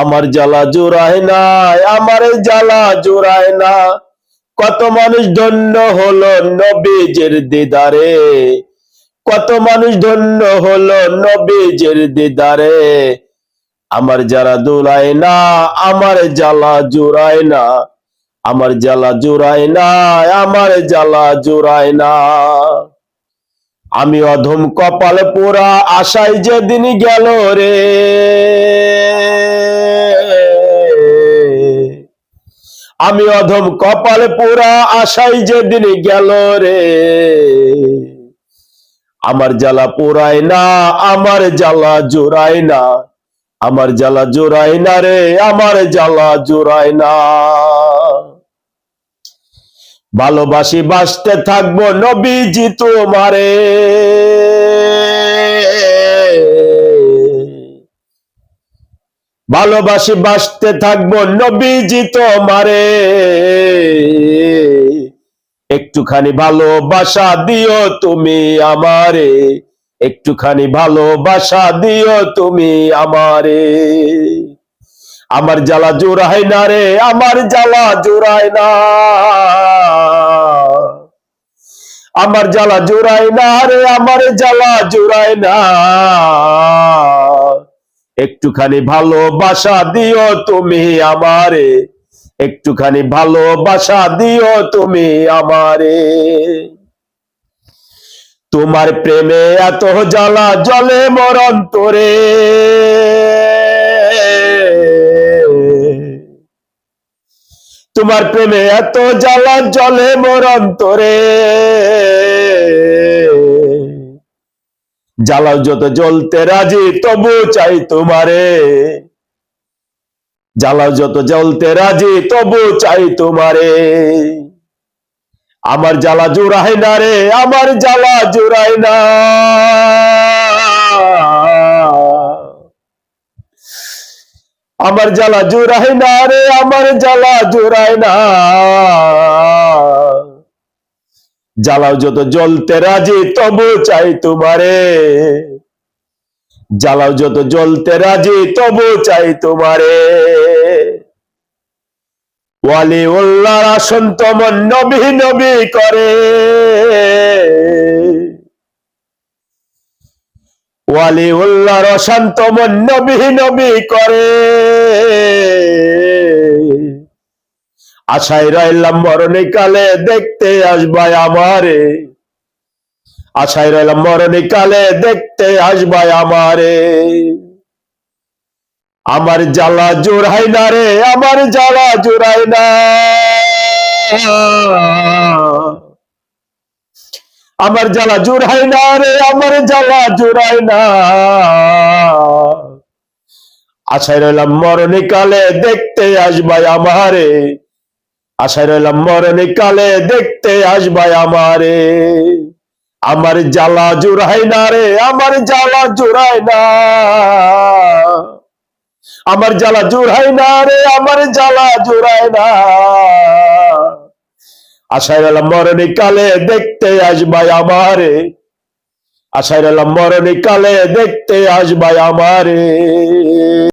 আমার জ্বালা জোড়ায় না আমার জ্বালা জোড়ায় না। কত মানুষ ধন্য হলো নবীজের দিদারে। কত মানুষ ধন্য হলো নবীজের দিদারে। আমার জ্বালা জোড়ায় না, আমার জ্বালা জোড়ায় না। আমার জ্বালা জোড়ায় না, আমার জ্বালা জোড়ায় না। আমি অধম কপাল পোড়া আশাই যেদিন গেল রে। আমি অধম কপাল পোড়া আশাই যেদিন গেল রে। আমার জ্বালা পোড়ায় না, আমার জ্বালা জোড়ায় না। আমার জ্বালা জোড়ায় না রে, আমার জ্বালা জোড়ায় না। ভালোবাসি, বাসতে থাকব নবীজি তোমারে। ভালোবাসি, বাসতে থাকব নবীজি তোমারে। একটুখানি ভালোবাসা দিও তুমি আমারে। একটুখানি ভালোবাসা দিও তুমি আমারে। আমার জ্বালা জোড়ায় না রে, আমার জ্বালা জোড়ায় না। আমার জ্বালা জোড়ায় না রে, আমার জ্বালা জোড়ায় না। একটুখানি ভালোবাসা দিও তুমি আমারে, একটুখানি ভালোবাসা দিও তুমি আমারে। তোমার প্রেমে এত জ্বালা জলে মরণ তোরে তোমার প্রেমে এত জ্বালা জলে মরণ তোরে জ্বালাও যত জ্বলতে রাজি, তবু চাই তোমারে। জ্বালাও যত জ্বলতে রাজি, তবু চাই তোমারে। আমার জ্বালা জোড়ায় না রে, আমার জ্বালা জোড়ায় না। আমার জ্বালা জোড়ায় না রে, আমার জ্বালা জোড়ায় না। জ্বালাও যত জ্বলতে রাজি তবু চাই তোমারে। জ্বালাও যত জ্বলতে রাজি তবু চাই তোমারে। ওয়ালি উল্লাহর আসন তমন নবী নবী করে। ওয়ালি উল্লাহর অশান্ত মন নবী নবী করে। আশায় রইলাম মরণে কালে দেখতে আসবাই আমারে। আশায় রইলাম মরণে কালে দেখতে আসবাই আমারে। আমার জ্বালা জোড়াই না রে, আমার জ্বালা জোড়াই না। আমার জ্বালা জোড়াই না রে, আমার জ্বালা জোড়াই না। আশায় রইলাম মরণে কালে দেখতে আসবাই আমারে। আশায় রইলাম, মরণে কালে দেখতে আসবাই আমারে। আমার জ্বালা জোড়াই না রে, আমার জ্বালা জোড়াই না। আমার জ্বালা জোড়াই না রে, আমার জ্বালা জোড়াই না। আশায় রইলাম, মরণে কালে দেখতে আসবাই আমারে। আশায় রইলাম, মরণে কালে দেখতে আসবাই আমারে।